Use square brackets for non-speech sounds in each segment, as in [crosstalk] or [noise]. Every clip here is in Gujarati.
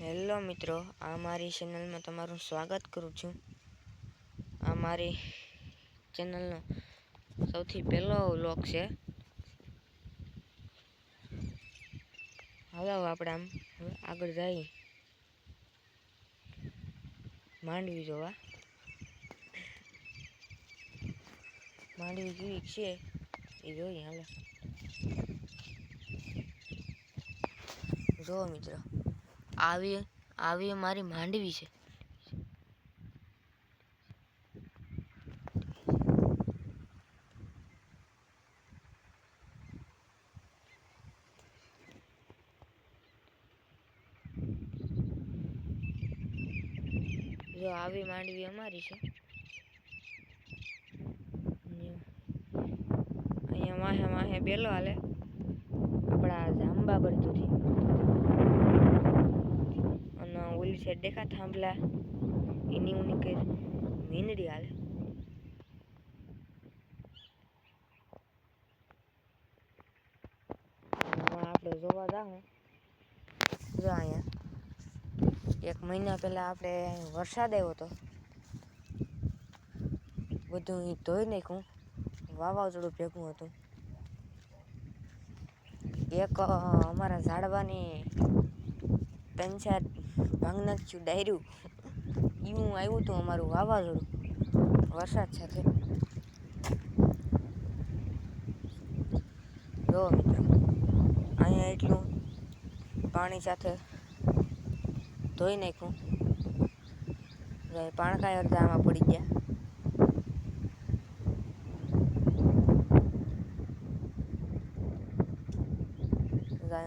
હેલો મિત્રો, આ મારી ચેનલમાં તમારું સ્વાગત કરું છું. આ મારી ચેનલનો સૌથી પહેલો વ્લોગ છે. હાલો, આપણે આમ હવે આગળ જઈએ. માંડવી જોવા. માંડવી કેવી છે એ જોઈએ, હાલો. જો મિત્રો. આવી આવી મારી માંડવી છે. જો આવી માંડવી અમારી છે. અહીંયા માહે માહે બેલો હાલે. આપણા જાંબા ભરતુંથી ઓલી સાઈડ દેખા થાંભલા એની ઉની કઈ મીંદડી હાલે આપણે જોવા જાઉં જો અહીંયા એક મહિના પહેલા આપણે વરસાદ આવ્યો હતો બધું ઈ ધોઈ નાખ્યું વાવાઝોડું ભેગું હતું એક અમારા ઝાડવાની પંચાયત ભાંગ નાખ્યું ડાયરું. એવું આવ્યું હતું અમારું વાવાઝોડું. વરસાદ સાથે. જો મિત્રો, અહીંયા એટલું પાણી સાથે ધોઈ નાખ્યું. એ અડધા આમાં પડી ગયા.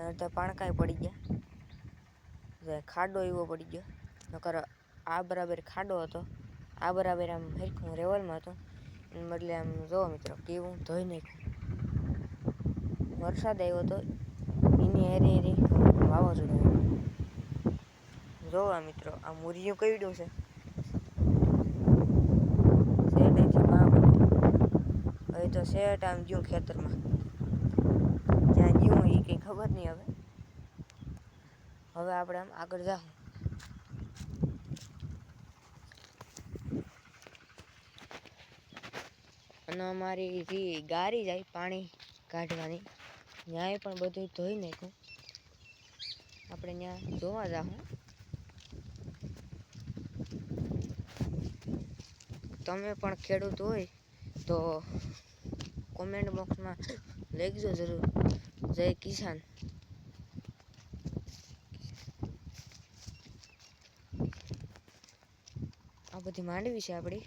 અડધા પાણકાય પડી ગયા. ખાડો એવો પડી ગયો. નકર આ બરાબર ખાડો હતો. આ બરાબર આમ હરખું રેવલમાં હતો. બદલે આમ જોવો મિત્રો કેવું ધોઈ નાખ્યું. વરસાદ આવ્યો હતો એની હેરી હેરી વાવાઝોડું આવ્યું. જોવા મિત્રો આ મુરિયું કઈડું છે. હવે તો શેઠ આમ ગયું ખેતરમાં. જ્યાં ગયું એ કંઈ ખબર નહીં હવે. હવે આપણે આમ આગળ જાઉં અને અમારી જે ગારી જાય પાણી કાઢવાની. ન્યાય પણ બધું ધોઈ નાખ્યું. આપણે ત્યાં જોવા જાઉં તમે પણ ખેડૂત હોય તો કોમેન્ટ બોક્સમાં લખજો જરૂર. જય કિસાન આ બધી માંડવી છે આપણી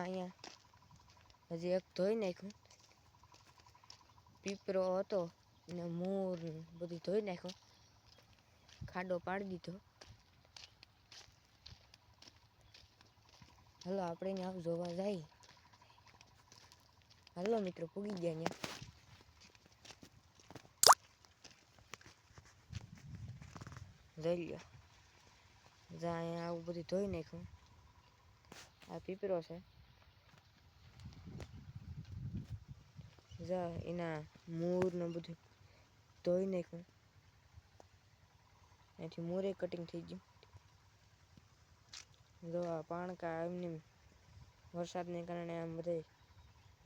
અહીંયા. હજી એક ધોઈ નાખ્યું. પીપરો હતો ને મોર બધું ધોઈ નાખ્યો. ખાડો પાડી દીધો. હલો, આપણે ત્યાં જોવા જાય. હાલો, મિત્રો, પૂગી ગયા ત્યાં જઈ લ્યો. જા, અહીંયા આવું બધું ધોઈ નાખ્યું. આ પીપરો છે. જા, એના મૂર ને બધું ધોઈ નાખ્યું. અહીંથી મૂરે કટિંગ થઈ ગયું. જો, આ પાણકા એમને વરસાદને કારણે આમ બધે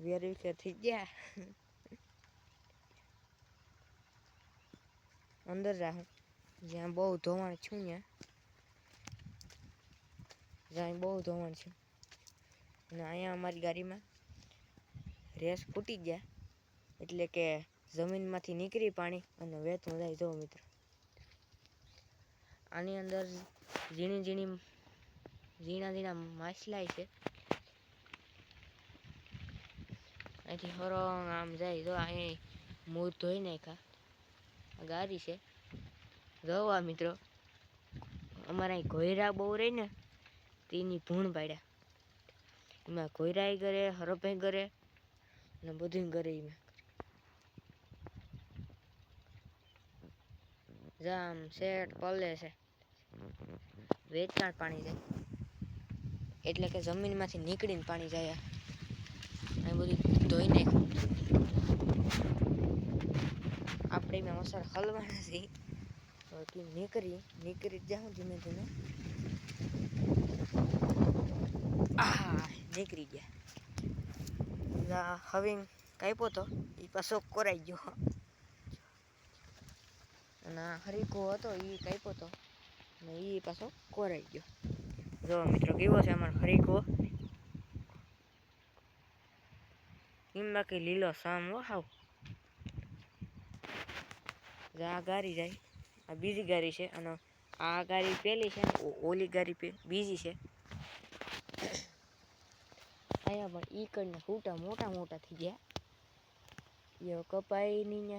વેરવિખેર થઈ ગયા. [laughs] અંદર જાઉં જ્યાં બહુ ધોવાણ છું ત્યાં જ્યાં બહુ ધોવાણ છે. અને અહીંયા અમારી ગાડીમાં રેસ ફૂટી ગયા, એટલે કે જમીનમાંથી નીકળી પાણી અને વહેતું જાય જો મિત્રો. આની અંદર ઝીણી ઝીણી, ઝીણા ઝીણા માછલાય છે. અહીંથી હરો આમ જાય જો અહીં મૂળ ધોઈ નાખ્યા. ગારી છે. જોવા મિત્રો. અમારા અહીં ઘોયરા બહુ રહી ને, તેની ભૂણ પાડ્યા. એમાં ઘોયરાય કરે હરપે કરે ને બધું કરે એમાં. જામ શેઠ પલે છે. વેચાણ પાણી જાય એટલે કે જમીનમાંથી નીકળીને પાણી જાય આ. બધું ધોઈ નાખ્યું. એમાં મસાલા હલવાના છે હવે કે નીકળી નીકળી જાઉં ધીમે ધીમે. નીકળી ગયા. હવે કાપ્યો તો એ પાછો કોરાઈ ગયો. અને હરીકો હતો એ કાપ્યો તો અને એ પાછો કોરાઈ ગયો. જો મિત્રો, કેવો છે અમારો હરીકો? એમ બાકી લીલો સામ હાવ. જો, ગારી જાય. આ બીજી ગાડી છે અને આ ગાડી પેલી છે ઓલી ગાડી બીજી છે. અહીંયા પણ ઈ કરીને ફૂટા મોટા મોટા થઈ ગયા. એ કપાઈ ને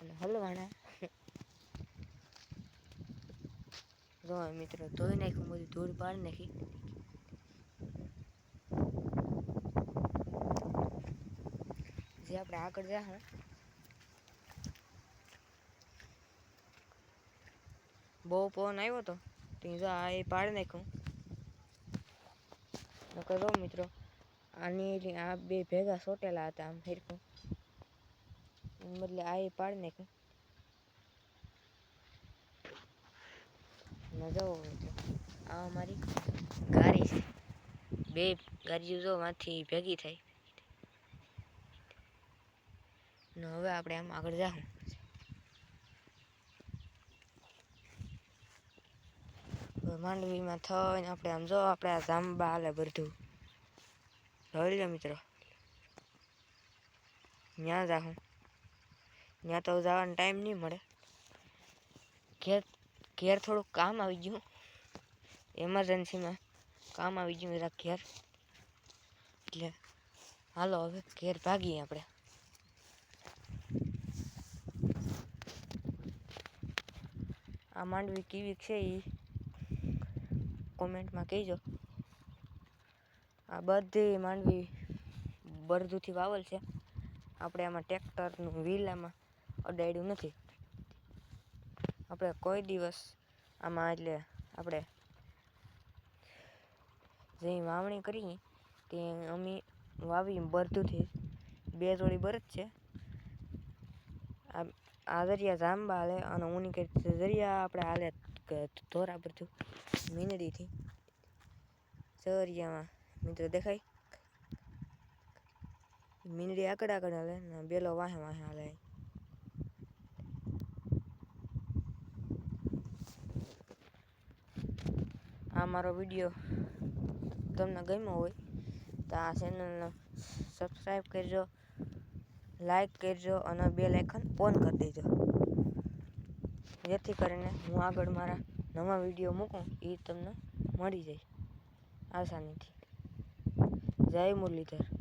અને હલવાના. જો મિત્રો ધોઈ નાખ્યું બધું ધૂળ પાડી નાખી. જે આપણે આગળ જાહું બહુ પવન આવ્યો તો ત્યાં જો આ એ પાડી નાખ્યું. નકર જો મિત્રો, આની આ બે ભેગા સોટેલા હતા આમ હેરખું. બદલે આ એ પાડી નાખ્યું. ન જવો મિત્રો, આ અમારી ગાડી છે. બે ગાડીઓ જો માંથી ભેગી થઈ ને હવે આપણે આમ આગળ જાઉં માંડવીમાં થઈને આપણે આમ જો, આપણે આ જાંબા હાલે બધું. જોઈ લો મિત્રો. ત્યાં જાઉં ત્યાં તો જવાનો ટાઈમ નહીં મળે. ઘેર ઘેર થોડુંક કામ આવી ગયું. એમરજન્સીમાં કામ આવી ગયું જરા ઘેર. એટલે હાલો હવે ઘેર ભાગીએ આપણે. આ માંડવી કેવી છે એ કોમેન્ટમાં કહેજો. આ બધી માંડવી બરદુથી વાવલ છે. આપણે આમાં ટ્રેક્ટરનું વ્હીલ આમાં અડાડ્યું નથી. આપણે કોઈ દિવસ આમાં એટલે આપણે જે વાવણી કરી તે અમે વાવી બરદુથી બે જોડી બરદ છે. આ આ દરિયા જાંબા હાલે અને ઊની કરી દરિયા આપણે હાલે ધોરા બધું. મીંદડીથી ચરિયામાં મિત્રો દેખાય મીંદડી આગળ આગળ હાલે ને બેલો વાહે વાહે હાલે આ મારો વીડિયો તમને ગમ્યો હોય તો આ ચેનલને સબસ્ક્રાઈબ કરજો લાઈક કરજો અને બે લાઇકન ઓન કરી દેજો જેથી કરીને હું આગળ મારા નવા વીડિયો મૂકું એ તમને મળી જાય. આસાનીથી. જય મુરલીધર.